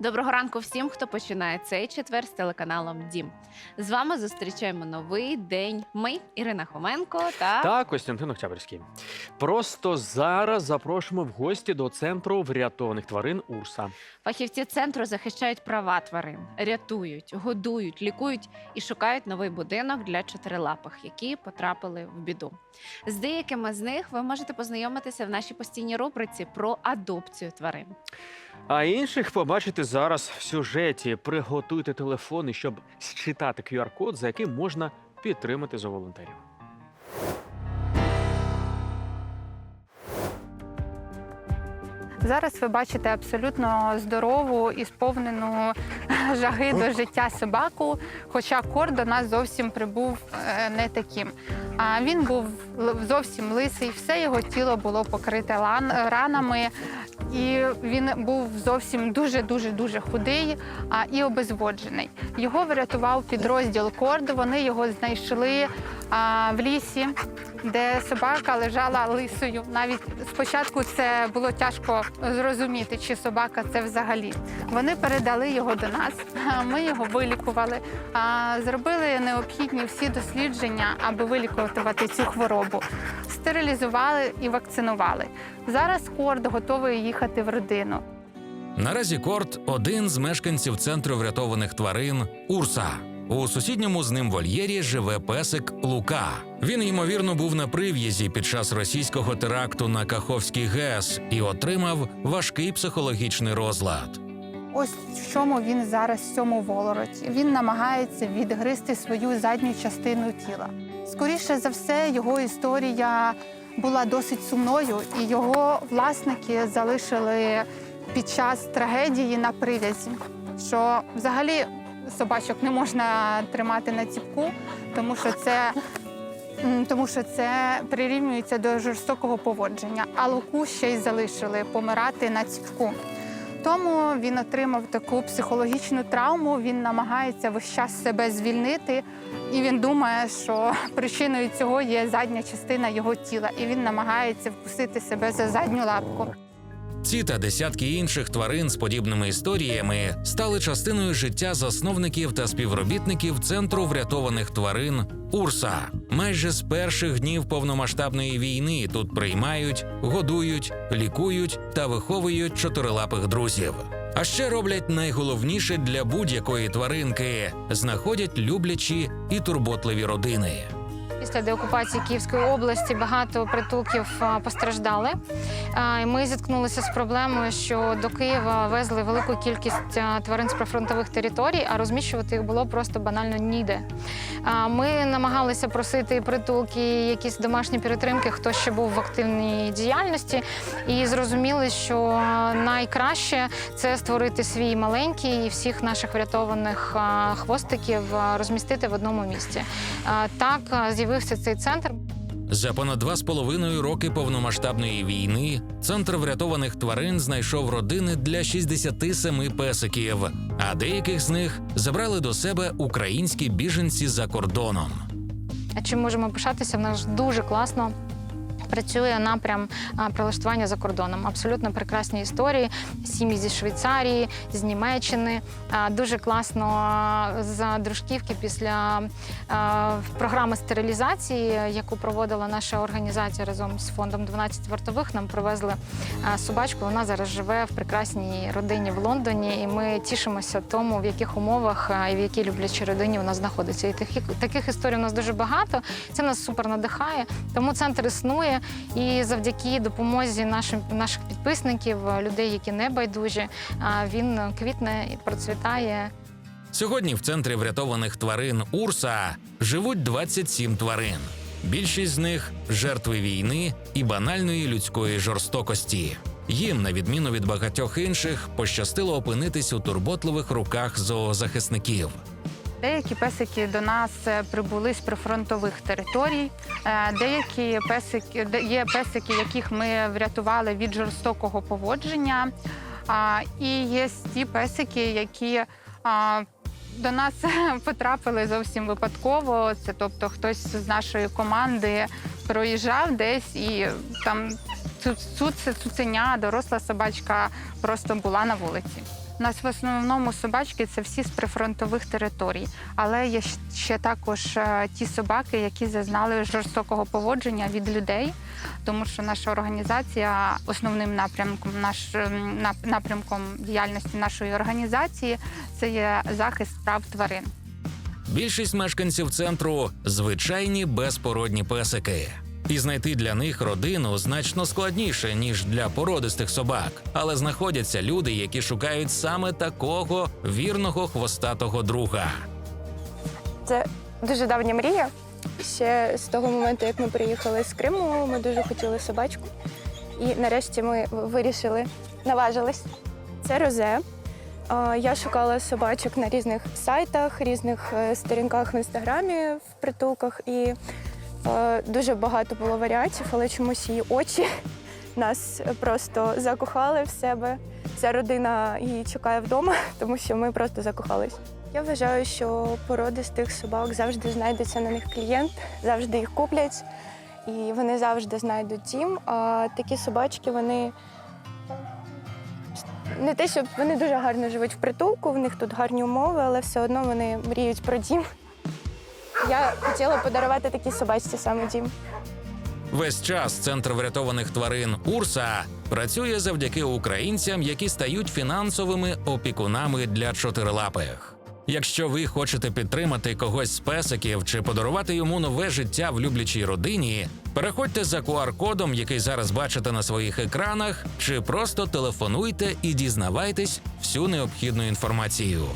Доброго ранку всім, хто починає цей четвер з телеканалом Дім. З вами зустрічаємо новий день. Ми, Ірина Хоменко та, та Костянтин Октябрьський. Просто зараз запрошуємо в гості до центру врятованих тварин Урса. фахівці центру захищають права тварин, рятують, годують, лікують і шукають новий будинок для чотирилапих, які потрапили в біду. З деякими з них ви можете познайомитися в нашій постійній рубриці про адопцію тварин. А інших побачите зараз в сюжеті. Приготуйте телефони, щоб считати QR-код, за яким можна підтримати за волонтерів. Зараз ви бачите абсолютно здорову і сповнену жаги до життя собаку. Хоча кор до нас зовсім прибув е, не таким. А він був зовсім лисий, все його тіло було покрите ранами, і він був зовсім дуже дуже дуже худий а, і обезводжений. Його врятував підрозділ корд. Вони його знайшли а, в лісі, де собака лежала лисою. Навіть спочатку це було тяжко зрозуміти, чи собака це взагалі. Вони передали його до нас. Ми його вилікували, зробили необхідні всі дослідження, аби вилікувати цю хворобу. Стерилізували і вакцинували. Зараз корд готовий їхати в родину. Наразі Корт один з мешканців центру врятованих тварин Урса. У сусідньому з ним вольєрі живе песик Лука. Він ймовірно був на прив'язі під час російського теракту на Каховський ГЕС і отримав важкий психологічний розлад. Ось в чому він зараз в цьому волороті. Він намагається відгризти свою задню частину тіла. Скоріше за все, його історія була досить сумною, і його власники залишили під час трагедії на прив'язі. Що взагалі собачок не можна тримати на ціпку, тому що це. Тому що це прирівнюється до жорстокого поводження, а луку ще й залишили помирати на ціпку. Тому він отримав таку психологічну травму. Він намагається весь час себе звільнити, і він думає, що причиною цього є задня частина його тіла, і він намагається вкусити себе за задню лапку. Ці та десятки інших тварин з подібними історіями стали частиною життя засновників та співробітників центру врятованих тварин Урса. Майже з перших днів повномасштабної війни тут приймають, годують, лікують та виховують чотирилапих друзів. А ще роблять найголовніше для будь-якої тваринки знаходять люблячі і турботливі родини. Після деокупації Київської області багато притулків постраждали. Ми зіткнулися з проблемою, що до Києва везли велику кількість тварин з прифронтових територій, а розміщувати їх було просто банально ніде. Ми намагалися просити притулки, якісь домашні перетримки, хто ще був в активній діяльності, і зрозуміли, що найкраще це створити свій маленький і всіх наших врятованих хвостиків розмістити в одному місці. Так з'явився цей центр. За понад два з половиною роки повномасштабної війни центр врятованих тварин знайшов родини для 67 песиків, а деяких з них забрали до себе українські біженці за кордоном. А Чим можемо пишатися? В нас дуже класно. Працює напрям прилаштування за кордоном. Абсолютно прекрасні історії. Сім'ї зі Швейцарії, з Німеччини. Дуже класно з дружківки після програми стерилізації, яку проводила наша організація разом з фондом 12 вартових. Нам привезли собачку. Вона зараз живе в прекрасній родині в Лондоні, і ми тішимося тому, в яких умовах і в якій люблячій родині вона знаходиться. І таких, таких історій у нас дуже багато. Це нас супер надихає. Тому центр існує. І завдяки допомозі нашим наших підписників, людей, які не байдужі, а, він квітне і процвітає. Сьогодні в центрі врятованих тварин Урса живуть 27 тварин. Більшість з них жертви війни і банальної людської жорстокості. Їм, на відміну від багатьох інших, пощастило опинитись у турботливих руках зоозахисників. Деякі песики до нас е, прибули з прифронтових територій. Е, Деякі песики є песики, яких ми врятували від жорстокого поводження. І є ті песики, які до нас потрапили зовсім випадково. Це тобто хтось з нашої команди проїжджав десь і там цу- цу- це цуценя, доросла собачка просто була на вулиці. У нас в основному собачки це всі з прифронтових територій, але є ще також е, ті собаки, які зазнали жорстокого поводження від людей, тому що наша організація основним напрямком, наш ем, напрямком діяльності нашої організації це є захист прав тварин. Більшість мешканців центру звичайні безпородні песики. І знайти для них родину значно складніше, ніж для породистих собак. Але знаходяться люди, які шукають саме такого вірного хвостатого друга. Це дуже давня мрія. Ще з того моменту, як ми приїхали з Криму, ми дуже хотіли собачку. І нарешті ми вирішили, наважились. Це розе. Я шукала собачок на різних сайтах, різних е, сторінках в інстаграмі, в притулках. І дуже багато було варіантів, але чомусь її очі нас просто закохали в себе. Вся родина її чекає вдома, тому що ми просто закохались. Я вважаю, що породистих собак завжди знайдеться на них клієнт, завжди їх куплять, і вони завжди знайдуть дім. А такі собачки, вони не те, щоб вони дуже гарно живуть в притулку, в них тут гарні умови, але все одно вони мріють про дім. Я хотіла подарувати такій собачці саме дім. Весь час центр врятованих тварин Урса працює завдяки українцям, які стають фінансовими опікунами для чотирилапих. Якщо ви хочете підтримати когось з песиків чи подарувати йому нове життя в люблячій родині, переходьте за QR-кодом, який зараз бачите на своїх екранах, чи просто телефонуйте і дізнавайтесь всю необхідну інформацію.